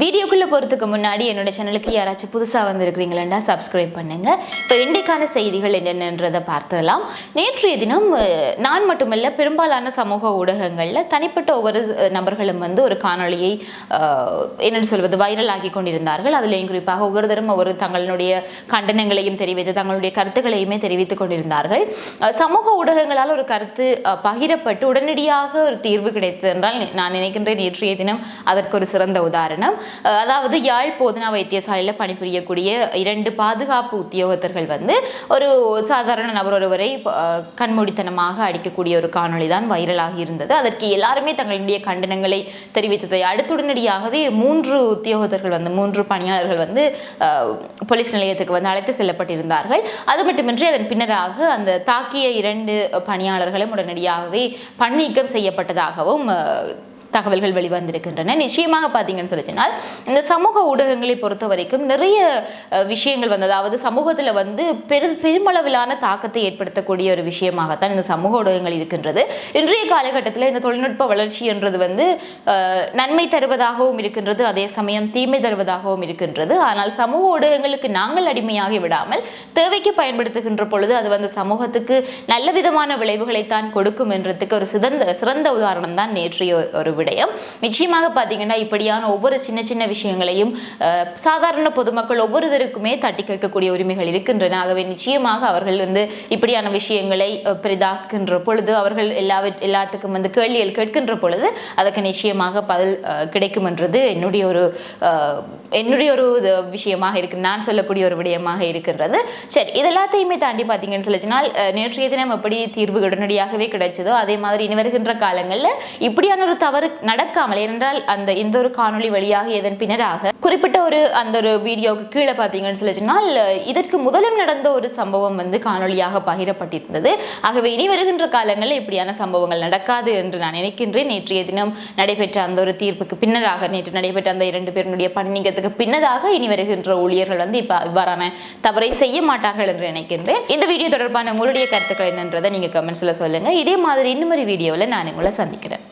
வீடியோக்குள்ளே போகிறதுக்கு முன்னாடி என்னோட சேனலுக்கு யாராச்சும் புதுசாக வந்திருக்கிறீங்களா சப்ஸ்கிரைப் பண்ணுங்கள் இப்போ இன்றைக்கான செய்திகள் என்னென்னன்றதை பார்த்துடலாம். நேற்றைய தினம் நான் மட்டுமல்ல பெரும்பாலான சமூக ஊடகங்களில் தனிப்பட்ட ஒவ்வொரு நபர்களும் வந்து ஒரு காணொளியை என்னென்னு சொல்வது வைரல் ஆக்கி கொண்டிருந்தார்கள். அதுலேயும் குறிப்பாக ஒவ்வொருத்தரும் ஒவ்வொரு தங்களுடைய கண்டனங்களையும் தெரிவித்து தங்களுடைய கருத்துக்களையுமே தெரிவித்துக் கொண்டிருந்தார்கள். சமூக ஊடகங்களால் ஒரு கருத்து பகிரப்பட்டு உடனடியாக ஒரு தீர்வு கிடைத்தது என்றால் நான் நினைக்கின்றேன் நேற்றைய தினம் அதற்கு ஒரு சிறந்த உதாரணம். அதாவது யாழ் போதனா வைத்தியசாலையில் பணிபுரியக்கூடிய இரண்டு பாதுகாப்பு உத்தியோகத்தர்கள் வந்து ஒரு சாதாரண நபர் ஒருவரை கண்மூடித்தனமாக அடிக்கக்கூடிய ஒரு காணொளி தான் வைரலாகி இருந்தது. அதற்கு எல்லாருமே தங்களுடைய கண்டனங்களை தெரிவித்ததை அடுத்துடனடியாகவே மூன்று உத்தியோகத்தர்கள் வந்து மூன்று பணியாளர்கள் வந்து போலீஸ் நிலையத்துக்கு வந்து அழைத்து செல்லப்பட்டிருந்தார்கள். அது மட்டுமின்றி அதன் பின்னராக அந்த தாக்கிய இரண்டு பணியாளர்களும் உடனடியாகவே பணிநீக்கம் செய்யப்பட்டதாகவும் தகவல்கள் வெளிவந்திருக்கின்றன. நிச்சயமாக பார்த்தீங்கன்னு சொல்லி சொன்னால் இந்த சமூக ஊடகங்களை பொறுத்த வரைக்கும் நிறைய விஷயங்கள் வந்து அதாவது சமூகத்தில் வந்து பெரு பெருமளவிலான தாக்கத்தை ஏற்படுத்தக்கூடிய ஒரு விஷயமாகத்தான் இந்த சமூக ஊடகங்கள் இருக்கின்றது. இன்றைய காலகட்டத்தில் இந்த தொழில்நுட்ப வளர்ச்சி என்றது வந்து நன்மை தருவதாகவும் இருக்கின்றது அதே சமயம் தீமை தருவதாகவும் இருக்கின்றது. ஆனால் சமூக ஊடகங்களுக்கு நாங்கள் அடிமையாகி விடாமல் தேவைக்கு பயன்படுத்துகின்ற பொழுது அது வந்து சமூகத்துக்கு நல்ல விதமான விளைவுகளைத்தான் கொடுக்கும் என்றதுக்கு ஒரு சிறந்த சிறந்த உதாரணம் தான் நேற்றைய ஒரு விடயம். நிச்சயமாக பார்த்தீங்கன்னா இப்படியான ஒவ்வொரு சின்ன சின்ன விஷயங்களையும் அஹ், சாதாரண பொதுமக்கள் ஒவ்வொருவருக்குமே தட்டி கேட்கக்கூடிய உரிமைகள் இருக்கின்றன. ஆகவே நிச்சயமாக அவர்கள் வந்து இப்படியான விஷயங்களை அஹ், பெரிதாக்குகின்ற பொழுது அவர்கள் எல்லா எல்லாத்துக்கும் வந்து கேள்விகள் கேட்கின்ற பொழுது அதுக்கு நிச்சயமாக பதில் அஹ், கிடைக்கும் என்றது என்னுடைய ஒரு அஹ், என்னுடைய ஒரு விஷயமாக இருக்கு. நான் சொல்லக்கூடிய ஒரு விடயமாக இருக்கின்றது. சரி இது எல்லாத்தையுமே தாண்டி பார்த்தீங்கன்னு சொல்லிச்சுனால் நேற்றைய தினம் எப்படி தீர்வு உடனடியாகவே கிடைச்சதோ அதே மாதிரி இனி வருகின்ற காலங்களில் இப்படியான ஒரு தவறு நடக்காமல் ஏனென்றால் அந்த இந்த ஒரு காணொளி வழியாக இதன் பின்னராக குறிப்பிட்ட ஒரு அந்த ஒரு வீடியோவுக்கு கீழே பார்த்தீங்கன்னு சொல்லி சொன்னால் இதற்கு முதலும் நடந்த ஒரு சம்பவம் வந்து காணொளியாக பகிரப்பட்டிருந்தது. ஆகவே இனி வருகின்ற காலங்களில் இப்படியான சம்பவங்கள் நடக்காது என்று நான் நினைக்கின்றேன். நேற்றைய தினம் நடைபெற்ற அந்த ஒரு தீர்ப்புக்கு பின்னராக நேற்று நடைபெற்ற அந்த இரண்டு பேருடைய பணிநீக்கத்துக்கு பின்னதாக இனி வருகின்ற ஊழியர்கள் வந்து இப்ப இவ்வாறான தவறை செய்ய மாட்டார்கள் என்று நினைக்கின்றேன். இந்த வீடியோ தொடர்பான உங்களுடைய கருத்துக்கள் என்னன்றதை நீங்க கமெண்ட்ஸில் சொல்லுங்க. இதே மாதிரி இன்னும் ஒரு வீடியோவில் நான் உங்களை சந்திக்கிறேன்.